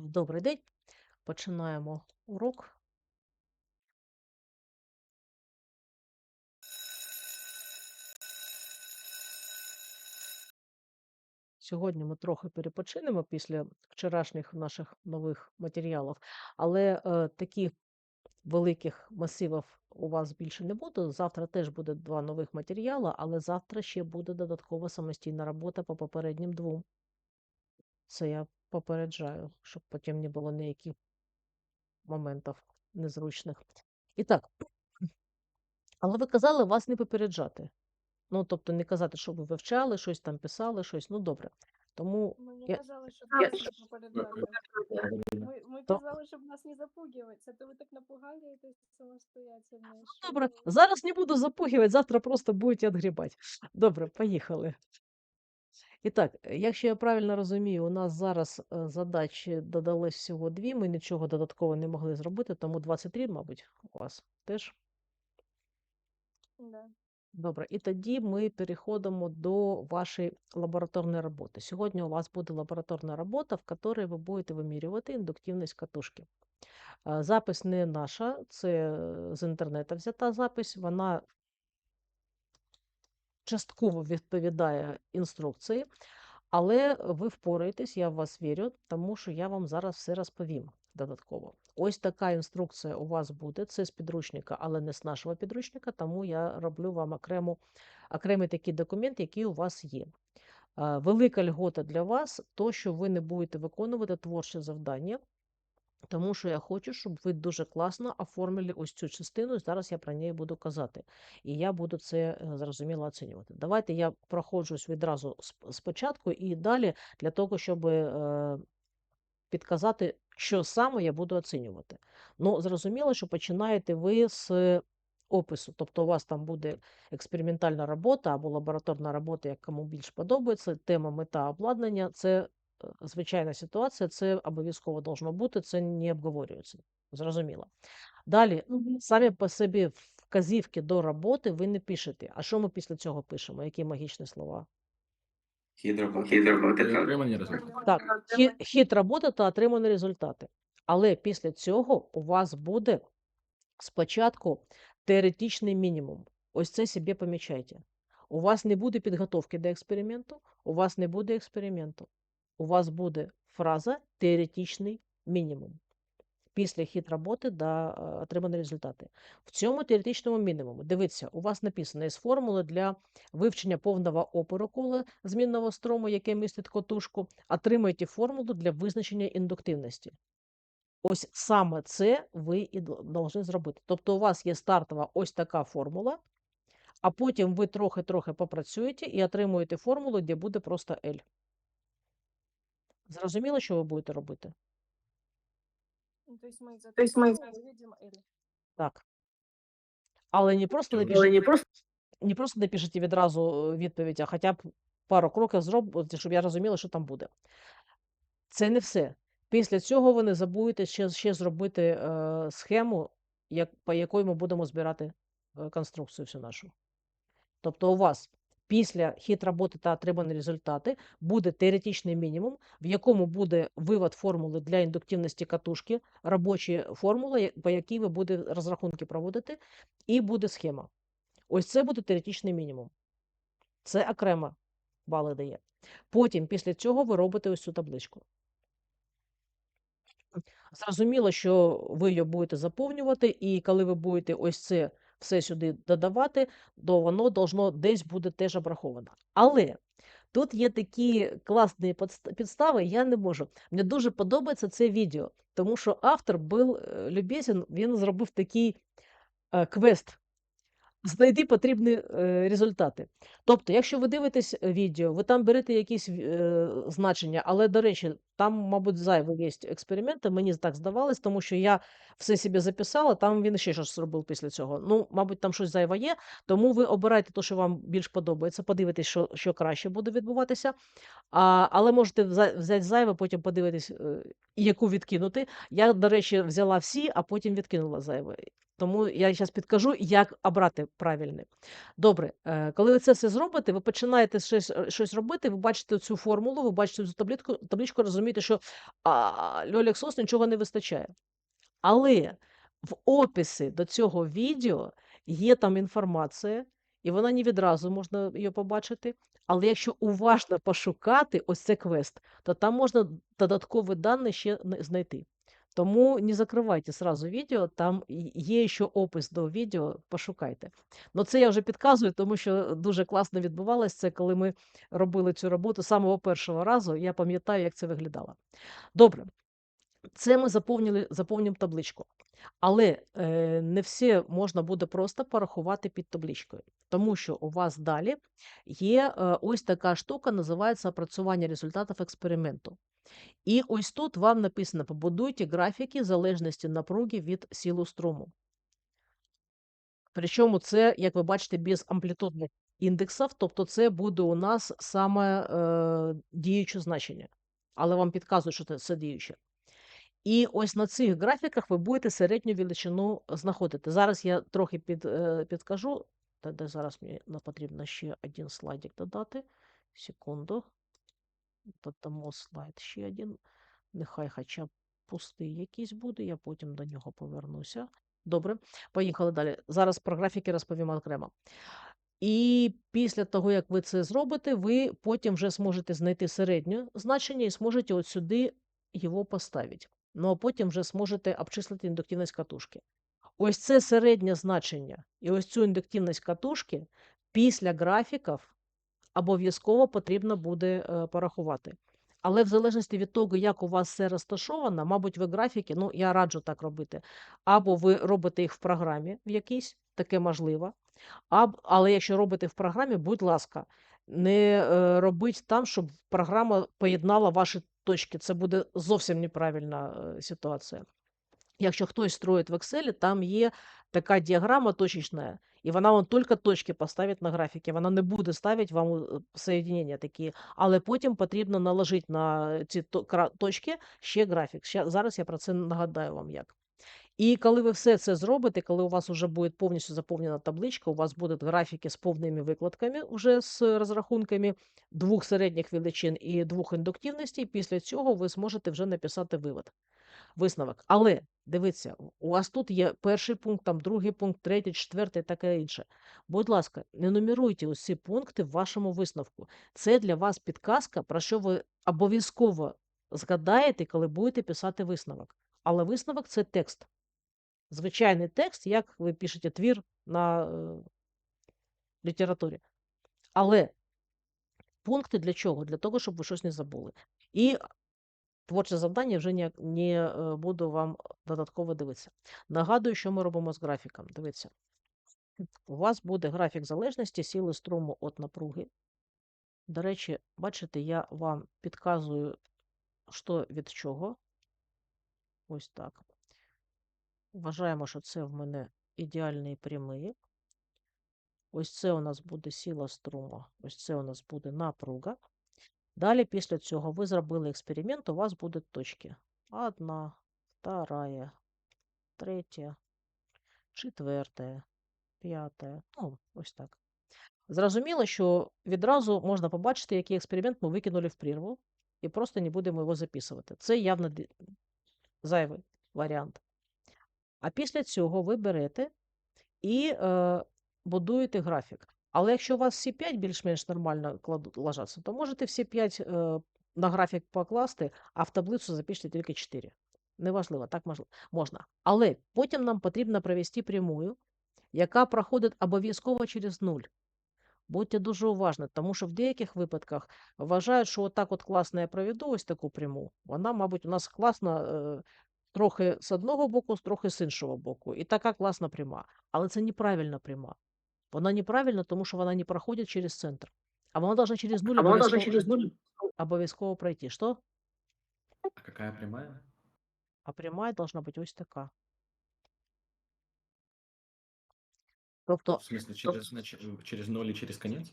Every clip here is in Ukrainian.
Добрий день. Починаємо урок. Сьогодні ми трохи перепочинемо після вчорашніх наших нових матеріалів, але е, таких великих масивів у вас більше не буде. Завтра теж буде два нових матеріали, але завтра ще буде додаткова самостійна робота по попереднім двом. Це я попереджаю, щоб потім не було ніяких моментів незручних. І так, але ви казали вас не попереджати. Ну, тобто не казати, що ви вивчали, щось там писали, щось. Ну, добре. Тому Мені Я- казали, щоб Я- нас не попереджати. Ми, ми То- казали, щоб нас не запугивать, а то ви так напугаєтесь самостоятельно. що- добре, зараз не буду запугивать, завтра просто будете відгрібати. Добре, поїхали. І так, е, якщо я правильно розумію, у нас зараз е, задачі додалось всього дві, ми нічого додатково не могли зробити, тому 23, мабуть, у вас теж. Да. Добре, і тоді ми переходимо до вашої лабораторної роботи. Сьогодні у вас буде лабораторна робота, в якій ви будете вимірювати індуктивність катушки. Е, Запис не наша, це е, з інтернету взята запись. Вона частково відповідає інструкції, але ви впораєтесь, я в вас вірю, тому що я вам зараз все розповім додатково. Ось така інструкція у вас буде. Це з підручника, але не з нашого підручника, тому я роблю вам окрему, окремий такий документ, який у вас є. Е, Велика льгота для вас, то, що ви не будете виконувати творче завдання, тому що я хочу, щоб ви дуже класно оформили ось цю частину. Зараз я про неї буду казати. І я буду це е, зрозуміло оцінювати. Давайте я проходжусь відразу спочатку і далі для того, щоб е, підказати, що саме я буду оцінювати. Ну, зрозуміло, що починаєте ви з опису. Тобто у вас там буде експериментальна робота або лабораторна робота, як кому більш подобається. Тема, мета, обладнання це звичайна ситуація, це обов'язково должно бути, це не обговорюється. Зрозуміло. Далі, самі по собі вказівки до роботи ви не пишете. А що ми після цього пишемо? Які магічні слова? Хід роботи. Отримані результати. Так, хід, хід роботи та отримані результати. Але після цього у вас буде спочатку теоретичний мінімум. Ось це собі помічайте. У вас не буде підготовки до експерименту, у вас не буде експерименту. У вас буде фраза теоретичний мінімум. Після хід роботи е, отримані результати. В цьому теоретичному мінімуму, дивіться, у вас написано із формули для вивчення повного опору кола змінного струму, яке містить котушку, отримайте формулу для визначення індуктивності. Ось саме це ви і повинні зробити. Тобто у вас є стартова ось така формула, а потім ви трохи-трохи попрацюєте і отримуєте формулу, де буде просто L. Зрозуміло, що ви будете робити? Ну, то есть мы за То есть мы- видим L. Так. Але не просто напишіть, не просто не просто напишіть відразу е, відповідь, а хоча б пару кроків зробити, щоб я розуміла, що там буде. Це не все. Після цього ви не забудете ще, ще зробити е, схему, як, по якій ми будемо збирати е, конструкцію всю нашу. Тобто у вас після хід роботи та отримані результати буде теоретичний мінімум, в якому буде вивод формули для індуктивності катушки, робочі формули, по якій ви будете розрахунки проводити, і буде схема. Ось це буде теоретичний мінімум. Це окремо бали дає. Потім, після цього, ви робите ось цю табличку. Зрозуміло, що ви її будете заповнювати, і коли ви будете ось це все сюди додавати, то воно должно десь буде теж обраховано. Але тут є такі класні підстави, я не можу. Мені дуже подобається це відео, тому що автор був е, любезен, він зробив такий е, квест. Знайди потрібні е, результати. Тобто, якщо ви дивитесь е, відео, ви там берете якісь е, значення, але, до речі, там, мабуть, зайві є експерименти, мені так здавалось, тому що я все собі записала, там він ще щось зробив після цього. Ну, мабуть, там щось зайве є, тому ви обирайте те, що вам більш подобається, подивитесь, що, що краще буде відбуватися. А, але можете взяти зайве, потім подивитись, е, яку відкинути. Я, до речі, взяла всі, а потім відкинула зайве. Тому я зараз підкажу, як обрати правильне. Добре, е, коли ви це все зробите, ви починаєте щось, е, щось робити, ви бачите цю формулу, ви бачите цю табличку, табличку розумієте, розумієте, що а, Льолік Сос нічого не вистачає. Але в описі до цього відео є там інформація, і вона не відразу можна її побачити. Але якщо уважно пошукати ось цей квест, то там можна додаткові дані ще знайти. Тому не закривайте сразу відео, там є ще опис до відео, пошукайте. Ну це я вже підказую, тому що дуже класно відбувалося це, коли ми робили цю роботу з самого першого разу. Я пам'ятаю, як це виглядало. Добре, це ми заповнили, заповнюємо табличку. Але е, не все можна буде просто порахувати під табличкою, тому що у вас далі є е, ось така штука, називається опрацювання результатів експерименту. І ось тут вам написано: побудуйте графіки залежності напруги від силу струму. Причому це, як ви бачите, без амплітудних індексів, тобто це буде у нас саме е, діюче значення. Але вам підказують, що це, це діюче. І ось на цих графіках ви будете середню величину знаходити. Зараз я трохи під, е, підкажу. Та де зараз мені потрібно ще один слайдик додати. Секунду. Додамо слайд ще один. Нехай хоча б пустий якийсь буде, я потім до нього повернуся. Добре, поїхали далі. Зараз про графіки розповім окремо. І після того, як ви це зробите, ви потім вже зможете знайти середнє значення і зможете от сюди його поставити. Ну а потім вже зможете обчислити індуктивність катушки. Ось це середнє значення. І ось цю індуктивність катушки після графіків обов'язково потрібно буде е, порахувати. Але в залежності від того, як у вас все розташовано, мабуть, ви графіки, ну я раджу так робити. Або ви робите їх в програмі в якійсь, таке можливо. Аб, але якщо робите в програмі, будь ласка, не е, робіть там, щоб програма поєднала ваші точки. Це буде зовсім неправильна е, ситуація. Якщо хтось строїть в Excel, там є така діаграма точечна, і вона вам тільки точки поставить на графіки. Вона не буде ставити вам е, соєдинення такі, але потім потрібно наложити на ці точки ще графік. Зараз я про це нагадаю вам як. І коли ви все це зробите, коли у вас вже буде повністю заповнена табличка, у вас будуть графіки з повними викладками, вже з розрахунками двох середніх величин і двох індуктивностей, після цього ви зможете вже написати вивод, висновок. Але дивіться, у вас тут є перший пункт, там другий пункт, третій, четвертий, таке інше. Будь ласка, не нумеруйте усі пункти в вашому висновку. Це для вас підказка, про що ви обов'язково згадаєте, коли будете писати висновок. Але висновок це текст. Звичайний текст, як ви пишете твір на е, літературі. Але пункти для чого? Для того, щоб ви щось не забули. І творче завдання вже не, не буду вам додатково дивитися. Нагадую, що ми робимо з графіком. Дивіться. У вас буде графік залежності сили струму від напруги. До речі, бачите, я вам підказую, що від чого. Ось так. Вважаємо, що це в мене ідеальні прямі. Ось це у нас буде сила струму, ось це у нас буде напруга. Далі, після цього, ви зробили експеримент, у вас будуть точки. Одна, вторая, третя, четверта, п'ята. Ну, ось так. Зрозуміло, що відразу можна побачити, який експеримент ми викинули в прірву, і просто не будемо його записувати. Це явно зайвий варіант. А після цього ви берете і е, будуєте графік. Але якщо у вас всі 5 більш-менш нормально ложаться, то можете всі 5 е, на графік покласти, а в таблицю запишете тільки 4. Неважливо, так можна. Але потім нам потрібно провести прямую, яка проходить обов'язково через 0. Будьте дуже уважні, тому що в деяких випадках вважають, що отак от класно я проведу ось таку пряму. Вона, мабуть, у нас класна е, трохи з одного боку, трохи з іншого боку. І така класна пряма. Але це неправильна пряма. Вона неправильна, тому що вона не проходить через центр. А вона должна через нуль А вона должна через нуль. обов'язково пройти. Що? А какая прямая? А прямая должна бути ось така. Тобто В смысле, через, нач- через ноль и через конец?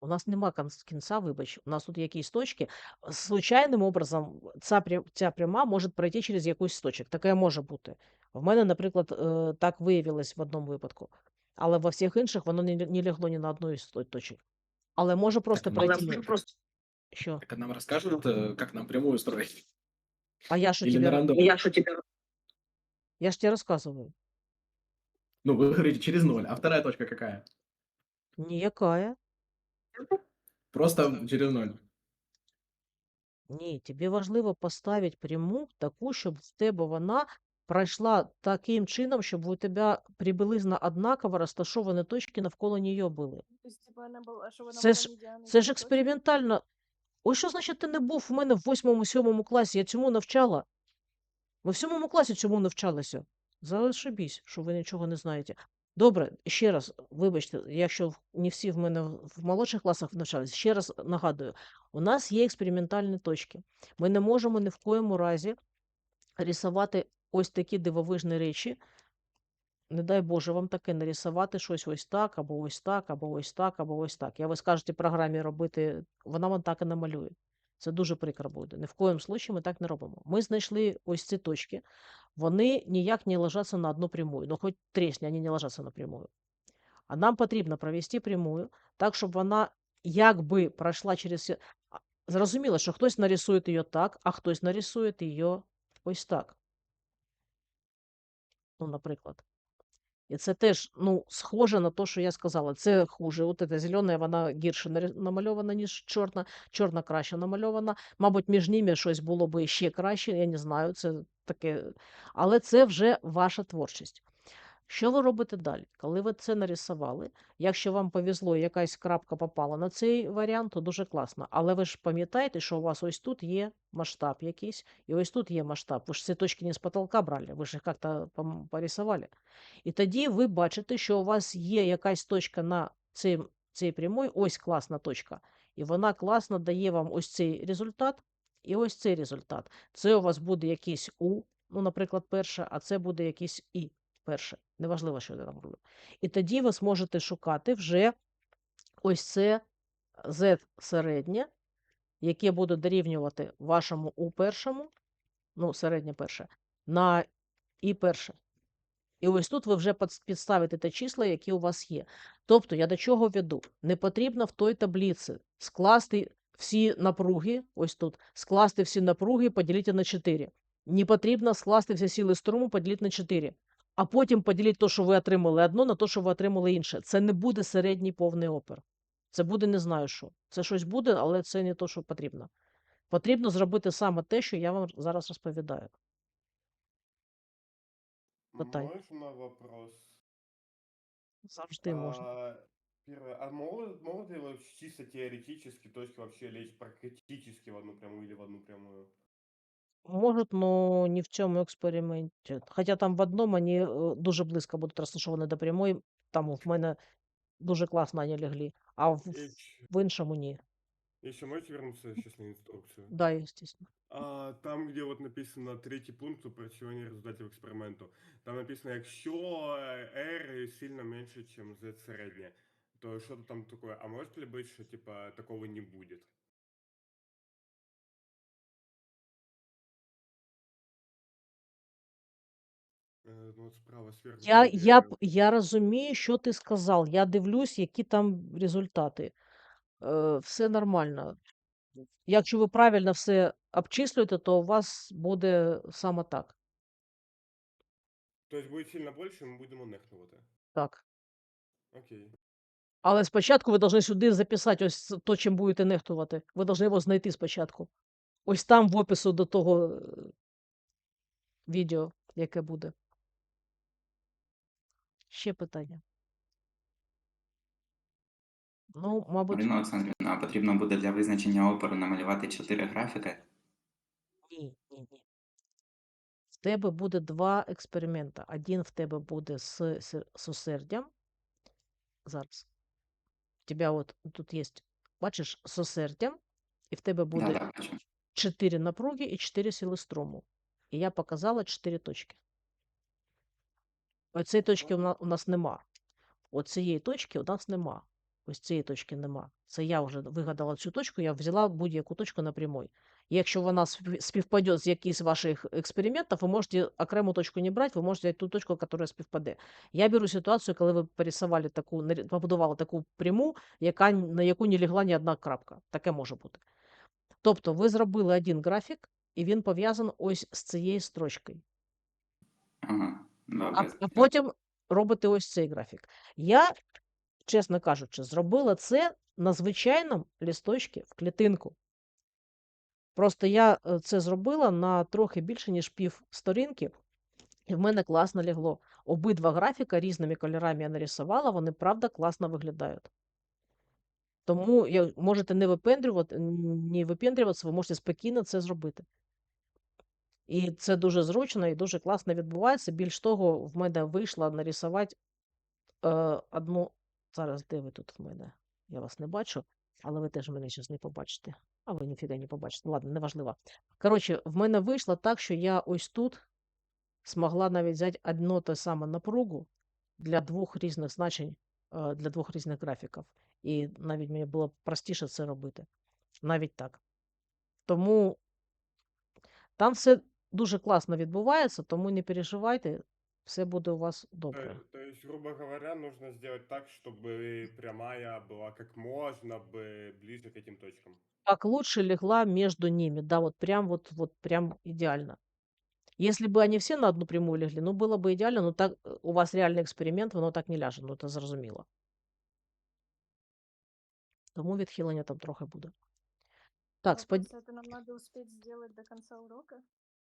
У нас нема кон- кінця, вибач, у нас тут якісь точки. Случайним образом ця, пря- ця пряма може пройти через якусь з точок. Таке може бути. В мене, наприклад, е, так виявилось в одному випадку Але во всіх інших воно не, лі- не лягло ні на одну із то- точок. Але може просто Так, пройти. може мі- просто Що? Так нам расскажут, э, как нам прямую строить? А я що Или тебе на ра- рандом? Я что тебе... Я ж тебе розказую. Ну, вы говорите через ноль. А вторая точка какая? Ніякая. Просто через ноль. Ні, тобі важливо поставити пряму таку, щоб в тебе вона пройшла таким чином, щоб у тебе приблизно однаково розташовані точки навколо неї були. То есть, типа, она была, что она Це ж- Це ж експериментально. Ось що значить ти не був в мене в восьмому-сьомому класі? Я цьому навчала. Ми в сьомому класі цьому навчалися. Зашибісь, що ви нічого не знаєте. Добре, ще раз, вибачте, якщо в- не всі в мене в в молодших класах навчались, ще раз нагадую, у нас є експериментальні точки. Ми не можемо ні в коєму разі рисувати ось такі дивовижні речі. Не дай Боже вам таке нарисувати щось ось так, або ось так, або ось так, або ось так. Я ви скажете програмі робити, вона вам так і намалює. Це дуже прикро буде. Ні в коєму случаї ми так не робимо. Ми знайшли ось ці точки. Вони ніяк не ложаться на одну прямую. Ну, хоч тресні, вони не ложаться на прямую. А нам потрібно провести прямую так, щоб вона якби пройшла через. Зрозуміло, що хтось нарисує її так, а хтось нарисує її ось так. Ну, наприклад. І це теж ну, схоже на те, що я сказала. Це хуже. От ця зелена, вона гірше намальована, ніж чорна. Чорна краще намальована. Мабуть, між ними щось було би ще краще, я не знаю. Це таке. Але це вже ваша творчість. Що ви робите далі? Коли ви це нарисували, якщо вам повезло, якась крапка попала на цей варіант, то дуже класно. Але ви ж пам'ятаєте, що у вас ось тут є масштаб якийсь, і ось тут є масштаб. Ви ж ці точки не з потолка брали, ви ж їх як-то порисували. І тоді ви бачите, що у вас є якась точка на цій, цій прямой, ось класна точка. І вона класно дає вам ось цей результат і ось цей результат. Це у вас буде якийсь У, ну, наприклад, перше, а це буде якийсь І перше. Неважливо, що я там роблю. І тоді ви зможете шукати вже ось це Z середнє, яке буде дорівнювати вашому У першому, ну, середнє перше, на І перше. І ось тут ви вже підставите ті числа, які у вас є. Тобто, я до чого веду? Не потрібно в той таблиці скласти всі напруги, ось тут, скласти всі напруги, поділити на 4. Не потрібно скласти всі сили струму, поділити на 4. А потім поділити те, що ви отримали одно, на те, що ви отримали інше. Це не буде середній повний опер. Це буде не знаю що. Це щось буде, але це не те, що потрібно. Потрібно зробити саме те, що я вам зараз розповідаю. Потай. Можно вопрос? Завжди можна. Первое, а могут, могут ли чисто теоретически точки вообще лечь практически в одну прямую или в одну прямую? Можуть, но не в цьому експерименті. Хоча там в одному вони е, дуже близько будуть розташовані до прямої, там в мене дуже класно вони лягли, а в, в іншому ні. еще можете вернуться сейчас на инструкцию? Да, естественно. А, там, где вот написано третій пункт упрочування результатів експерименту, там написано, якщо R сильно менше, ніж Z середнє, то что-то там такое. А может ли быть, что типа такого не будет? Э, Ну, справа. Я, я, п- я розумію, що ти сказав. Я дивлюсь, які там результати. Е, все нормально. Якщо ви правильно все обчислюєте, то у вас буде саме так. То есть будет сильно больше, ми будемо нехтувати. Так. Окей. Але спочатку ви повинні сюди записати ось це то, чим будете нехтувати. Ви повинні його знайти спочатку. Ось там в опису до того е, відео, яке буде. Ще питання. Ну, мабуть, Марина Олександрівна, а потрібно буде для визначення опору намалювати чотири графіки? ні, ні, ні. В тебе буде два експеримента. Один в тебе буде з с- з осердям. Зараз. У тебе от тут є, бачиш, з осердям, і в тебе буде да. 4 напруги і 4 сили струму. І я показала 4 точки. Оцієї точки у нас нема. Оцієї точки у нас нема. Ось цієї точки нема. Це я вже вигадала цю точку, я взяла будь-яку точку на прямой. І якщо вона співпаде з якимось ваших експериментів, ви можете окрему точку не брати, ви можете взяти ту точку, яка співпаде. Я беру ситуацію, коли ви порисували таку, побудували таку пряму, яка, на яку не лягла ні одна крапка. Таке може бути. Тобто ви зробили один графік, і він пов'язаний ось з цією строчкою. Ага, А, а потім робите ось цей графік. Я, чесно кажучи, зробила це на звичайному лісточці в клітинку. Просто я е, це зробила на трохи більше, ніж пів сторінки, і в мене класно лягло. Обидва графіка різними кольорами я нарисувала, вони правда класно виглядають. Тому я, можете не випендрювати, не випендрюватися, ви можете спокійно це зробити. І це дуже зручно і дуже класно відбувається. Більш того, в мене вийшло нарисувати е, одну. Зараз де ви тут в мене? Я вас не бачу, але ви теж мене зараз не побачите. А ви ніфіга не побачите. Ладно, неважливо. Коротше, в мене вийшло так, що я ось тут змогла навіть взяти одну те саме напругу для двох різних значень, е, для двох різних графіків. І навіть мені було простіше це робити. Навіть так. Тому там все дуже класно відбувається, тому не переживайте, все буде у вас То, добре. то есть, грубо говоря, нужно сделать так, чтобы прямая была как можно бы ближе к этим точкам. Как лучше легла между ними, да, вот прям вот, вот прям идеально. Если бы они все на одну прямую легли, ну было бы идеально, но так э, у вас реальний експеримент, воно так не ляже, ну це зрозуміло. Тому відхилення там трохи буде. Так, спод... Это нам надо успеть сделать до конца урока.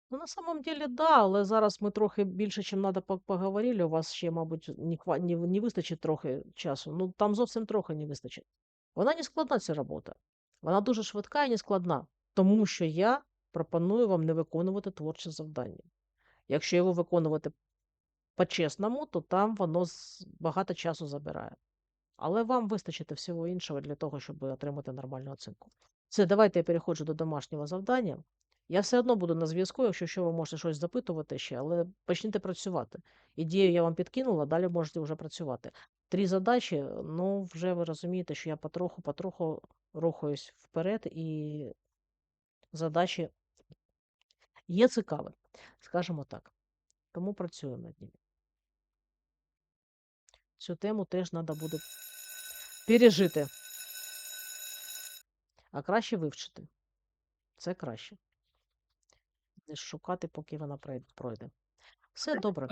Ну, на самом деле, да, але зараз ми трохи більше, чим надо, по- поговорили. У вас ще, мабуть, не, не, не вистачить трохи часу. Ну, там зовсім трохи не вистачить. Вона не складна, ця робота. Вона дуже швидка і не складна. Тому що я пропоную вам не виконувати творче завдання. Якщо його виконувати по-чесному, то там воно багато часу забирає. Але вам вистачить всього іншого для того, щоб отримати нормальну оцінку. Все, давайте я переходжу до домашнього завдання. Я все одно буду на зв'язку, якщо що, ви можете щось запитувати ще, але почніть працювати. Ідею я вам підкинула, далі можете вже працювати. Три задачі, ну вже ви розумієте, що я потроху-потроху рухаюсь вперед, і задачі є цікаві, скажімо так. Тому працюємо над ними. Цю тему теж треба буде пережити. А краще вивчити. Це краще. Шукати, поки вона пройде-. Все добре.